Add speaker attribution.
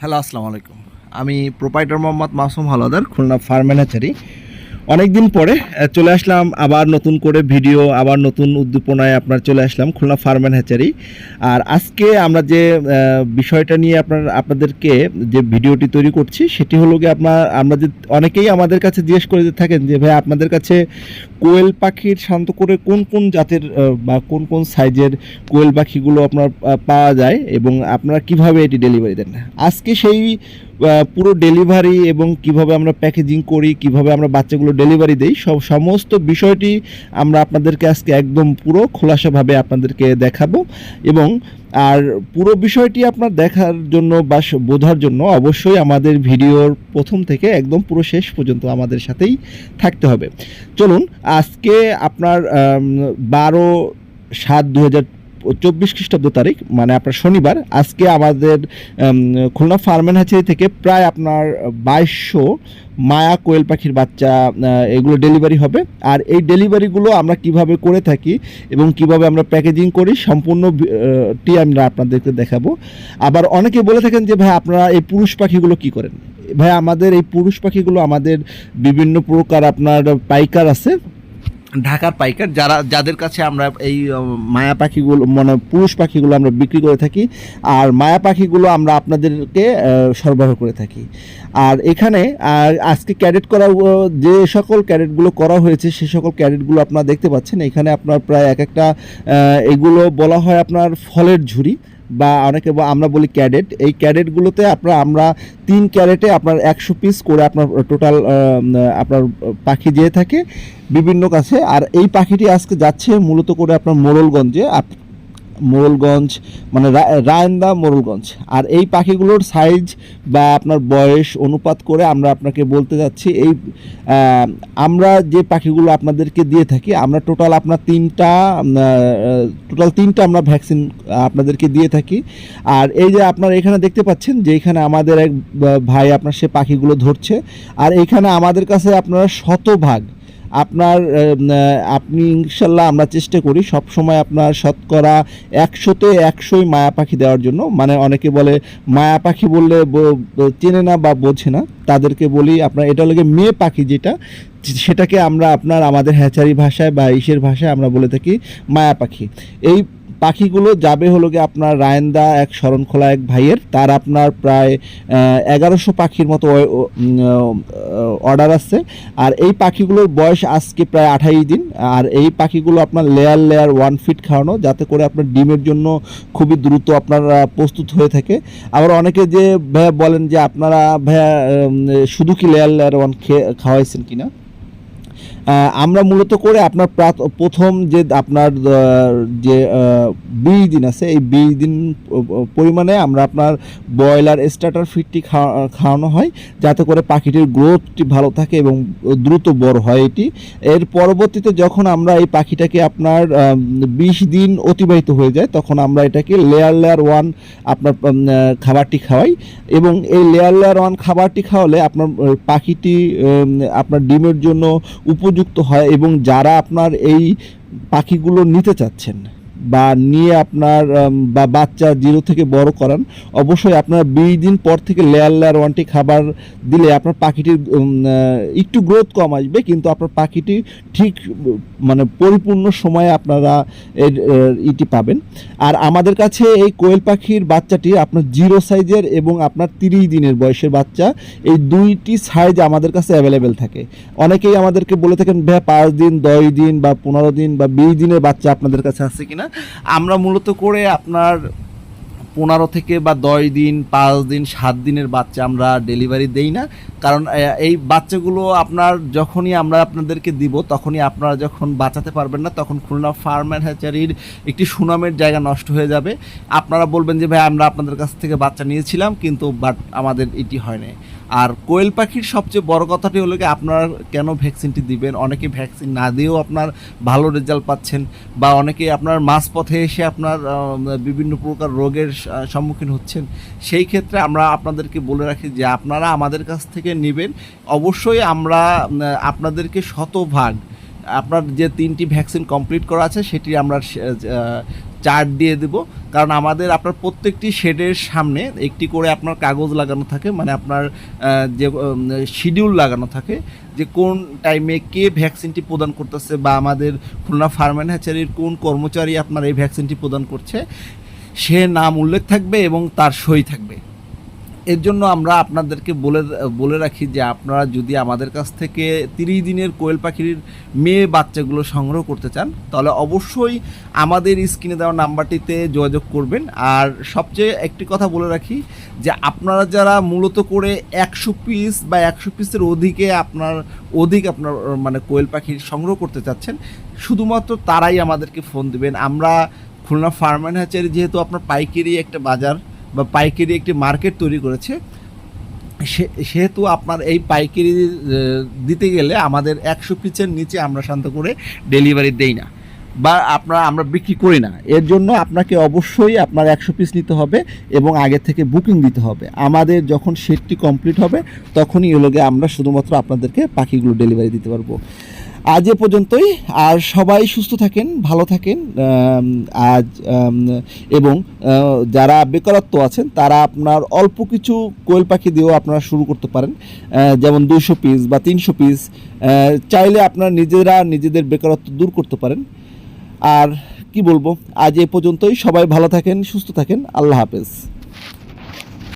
Speaker 1: Hello আসসালামু আলাইকুম। আমি প্রোপাইটার মোহাম্মদ মাসুম হালাদার খুলনা ফার্ম ম্যানেজারি অনেকদিন পরে চলে আসলাম, আবার নতুন করে ভিডিও, আবার নতুন উদ্দীপনায় আপনার চলে আসলাম, খুলনা ফার্ম হ্যাচারি। আর আজকে আমরা যে বিষয়টা নিয়ে আপনার, আপনাদেরকে যে ভিডিওটি তৈরি করছি, সেটি হলো গিয়ে আপনার, আমরা যে অনেকেই আমাদের কাছে জিজ্ঞেস করে থাকেন যে, ভাই, আপনাদের কাছে কোয়েল পাখির শান্ত করে কোন কোন জাতের বা কোন কোন সাইজের কোয়েল পাখিগুলো আপনার পাওয়া যায় এবং আপনারা কীভাবে এটি ডেলিভারি দেন? আজকে সেই পুরো ডেলিভারি এবং কীভাবে আমরা প্যাকেজিং করি, কীভাবে আমরা বাচ্চাগুলো ডেলিভারি দেই, সব সমস্ত বিষয়টি আমরা আপনাদেরকে আজকে একদম পুরো খোলাসাভাবে আপনাদেরকে দেখাবো। এবং আর পুরো বিষয়টি আপনার দেখার জন্য বা বোঝার জন্য অবশ্যই আমাদের ভিডিওর প্রথম থেকে একদম পুরো শেষ পর্যন্ত আমাদের সাথেই থাকতে হবে। চলুন, আজকে আপনার বারো সাত দু চব্বিশ খ্রিস্টাব্দ তারিখ মানে আপনার শনিবার, আজকে আমাদের খুলনা ফার্মেন হ্যাচারি থেকে প্রায় আপনার বাইশশো মায়া কোয়েল পাখির বাচ্চা এগুলো ডেলিভারি হবে। আর এই ডেলিভারিগুলো আমরা কীভাবে করে থাকি এবং কীভাবে আমরা প্যাকেজিং করি সম্পূর্ণ টি আমরা আপনাদেরকে দেখাবো। আবার অনেকে বলে থাকেন যে, ভাই, আপনারা এই পুরুষ পাখিগুলো কি করেন? ভাই, আমাদের এই পুরুষ পাখিগুলো আমাদের বিভিন্ন প্রকার আপনার পাইকার আছে। ঢাকার পাইকার, যারা, যাদের কাছে আমরা এই মায়া পাখিগুলো মানে পুরুষ পাখিগুলো আমরা বিক্রি করে থাকি, আর মায়া পাখিগুলো আমরা আপনাদেরকে সরবরাহ করে থাকি। আর এখানে, আর আজকে ক্যাডেট করা যে সকল ক্যাডেটগুলো করা হয়েছে, সে সকল ক্যাডেটগুলো আপনারা দেখতে পাচ্ছেন। এখানে আপনার প্রায় এক একটা এগুলো বলা হয় আপনার ফলের ঝুড়ি। বা অনেকে আমরা বলি ক্যাডেট, এই ক্যাডেটগুলোতে আপনার, আমরা তিন ক্যারেটে আপনার একশো পিস করে আপনার টোটাল আপনার পাখি যেয়ে থাকে বিভিন্ন কাছে। আর এই পাখিটি আজকে যাচ্ছে মূলত করে আপনার মোড়লগঞ্জে। মোড়লগঞ্জ মানে রায়ন্দা মোড়লগঞ্জ আর এই পাখিগুলোর সাইজ বা আপনার বয়স অনুপাত করে আমরা আপনাকে বলতে যাচ্ছি, এই আমরা যে পাখিগুলো আপনাদেরকে দিয়ে থাকি, আমরা টোটাল আপনার তিনটা টোটাল তিনটা আমরা ভ্যাকসিন আপনাদেরকে দিয়ে থাকি। আর এই যে আপনারা এখানে দেখতে পাচ্ছেন যে এখানে আমাদের এক ভাই আপনার সে পাখিগুলো ধরছে। আর এখানে আমাদের কাছে আপনারা শতভাগ আপনার আপনি ইনশাল্লাহ আমরা চেষ্টা করি সব সময় আপনার শতকরা একশোতে একশোই মায়া পাখি দেওয়ার জন্য। মানে অনেকে বলে মায়া পাখি বললে চেনে না বা বোঝে না। তাদেরকে বলি আপনার, এটা লাগে মেয়ে পাখি যেটা, সেটাকে আমরা আপনার আমাদের হ্যাচারি ভাষায় বা ইসের ভাষায় আমরা বলে থাকি মায়া পাখি। এই পাখিগুলো যাবে হলো গিয়ে আপনার রায়ন্দা, এক শরণখোলা, এক ভাইয়ের। তার আপনার প্রায় এগারোশো পাখির মতো অর্ডার আছে আর এই পাখিগুলোর বয়স আজকে প্রায় আঠাইশ দিন। আর এই পাখিগুলো আপনার লেয়ার লেয়ার ওয়ান ফিট খাওয়ানো, যাতে করে আপনার ডিমের জন্য খুবই দ্রুত আপনার প্রস্তুত হয়ে থাকে। আবার অনেকে যে ভাইয়া বলেন যে আপনারা ভাইয়া শুধু কি লেয়ার লেয়ার ওয়ান খেয়ে, খাওয়াইছেন কিনা? আমরা মূলত করে আপনার প্রথম যে আপনার যে বিশ দিন আছে, এই বিশ দিন পরিমাণে আমরা আপনার ব্রয়লার স্টার্টার ফিডটি খাওয়া- খাওয়ানো হয়, যাতে করে পাখিটির গ্রোথটি ভালো থাকে এবং দ্রুত বড় হয় এটি। এর পরবর্তীতে যখন আমরা এই পাখিটাকে আপনার বিশ দিন অতিবাহিত হয়ে যায়, তখন আমরা এটাকে লেয়ার লেয়ার ওয়ান আপনার খাবারটি খাওয়াই এবং এই লেয়ার লেয়ার ওয়ান খাবারটি খাওয়ালে আপনার পাখিটি আপনার ডিমের জন্য উপযুক্ত হয় এবং যারা আপনার এই পাখিগুলো নিতে চাচ্ছেন। বা নিয়ে আপনার বা বাচ্চা জিরো থেকে বড় করান, অবশ্যই আপনার বিশ দিন পর থেকে লেয়ার লেয়ার ওয়ানটি খাবার দিলে আপনার পাখিটির একটু গ্রোথ কম আসবে, কিন্তু আপনার পাখিটি ঠিক মানে পরিপূর্ণ সময়ে আপনারা এর ইটি পাবেন। আর আমাদের কাছে এই কোয়েল পাখির বাচ্চাটি আপনার জিরো সাইজের এবং আপনার তিরিশ দিনের বয়সের বাচ্চা, এই দুইটি সাইজ আমাদের কাছে অ্যাভেলেবেল থাকে। অনেকেই আমাদেরকে বলে থাকেন ভাই পাঁচ দিন, দশ দিন বা পনেরো দিন বা বিশ দিনের বাচ্চা আপনাদের কাছে আছে কিনা? আমরা মূলত করে আপনার পনেরো থেকে বা দশ দিন, পাঁচ দিন, সাত দিনের বাচ্চা আমরা ডেলিভারি দেই না। কারণ এই বাচ্চাগুলো আপনার যখনই আমরা আপনাদেরকে দিব, তখনই আপনারা যখন বাঁচাতে পারবেন না, তখন খুলনা ফার্ম অ্যান্ড হ্যাচারির একটি সুনামের জায়গা নষ্ট হয়ে যাবে। আপনারা বলবেন যে, ভাই, আমরা আপনাদের কাছ থেকে বাচ্চা নিয়েছিলাম, কিন্তু বাট আমাদের এটি হয় হয়নি। আর কোয়েল পাখির সবচেয়ে বড় কথাটি হলো কি, আপনারা কেন ভ্যাকসিনটি দিবেন? অনেকে ভ্যাকসিন না দিয়েও আপনার ভালো রেজাল্ট পাচ্ছেন বা অনেকে আপনার মাঝপথে এসে আপনার বিভিন্ন প্রকার রোগের সম্মুখীন হচ্ছেন। সেই ক্ষেত্রে আমরা আপনাদেরকে বলে রাখি যে, আপনারা আমাদের কাছ থেকে নেবেন। অবশ্যই আমরা আপনাদেরকে শতভাগ, আপনার যে তিনটি ভ্যাকসিন কমপ্লিট করা আছে, সেটি আমরা চার্ট দিয়ে দেব। কারণ আমাদের আপনার প্রত্যেকটি শেডের সামনে একটি করে আপনার কাগজ লাগানো থাকে মানে আপনার যে শিডিউল লাগানো থাকে, যে কোন টাইমে কে ভ্যাকসিনটি প্রদান করতেছে বা আমাদের খুলনা ফার্মেন হ্যাচারির কোন কর্মচারী আপনার এই ভ্যাকসিনটি প্রদান করছে, সে নাম উল্লেখ থাকবে এবং তার সই থাকবে। এর জন্য আমরা আপনাদেরকে বলে বলে রাখি যে আপনারা যদি আমাদের কাছ থেকে তিরিশ দিনের কোয়েল পাখির মেয়ে বাচ্চাগুলো সংগ্রহ করতে চান, তাহলে অবশ্যই আমাদের স্ক্রিনে দেওয়া নাম্বারটিতে যোগাযোগ করবেন। আর সবচেয়ে একটি কথা বলে রাখি যে আপনারা যারা মূলত করে একশো পিস বা একশো পিসের অধিকে আপনার, অধিক আপনার মানে কোয়েল পাখির সংগ্রহ করতে চাচ্ছেন, শুধুমাত্র তারাই আমাদেরকে ফোন দিবেন। আমরা খুলনা ফার্মান হ্যাচারি যেহেতু আপনার পাইকারি একটা বাজার বা পাইকারি একটি মার্কেট তৈরি করেছে। সেহেতু আপনার এই পাইকারি দিতে গেলে আমাদের একশো পিসের নিচে আমরা শান্ত করে ডেলিভারি দেই না বা আপনার, আমরা বিক্রি করি না। এর জন্য আপনাকে অবশ্যই আপনার একশো পিস নিতে হবে এবং আগে থেকে বুকিং দিতে হবে। আমাদের যখন সেটটি কমপ্লিট হবে, তখনই হলো আমরা শুধুমাত্র আপনাদেরকে পাখিগুলো ডেলিভারি দিতে পারব। আজ এ পর্যন্তই। আর সবাই সুস্থ থাকেন, ভালো থাকেন আজ এবং যারা বেকারত্ব আছেন, তারা আপনার অল্প কিছু কোয়েল পাখি দিয়েও আপনারা শুরু করতে পারেন। যেমন দুইশো পিস বা তিনশো পিস চাইলে আপনারা নিজেরা নিজেদের বেকারত্ব দূর করতে পারেন। আর কি বলব, আজ এ পর্যন্তই। সবাই ভালো থাকেন, সুস্থ থাকেন। আল্লাহ হাফেজ।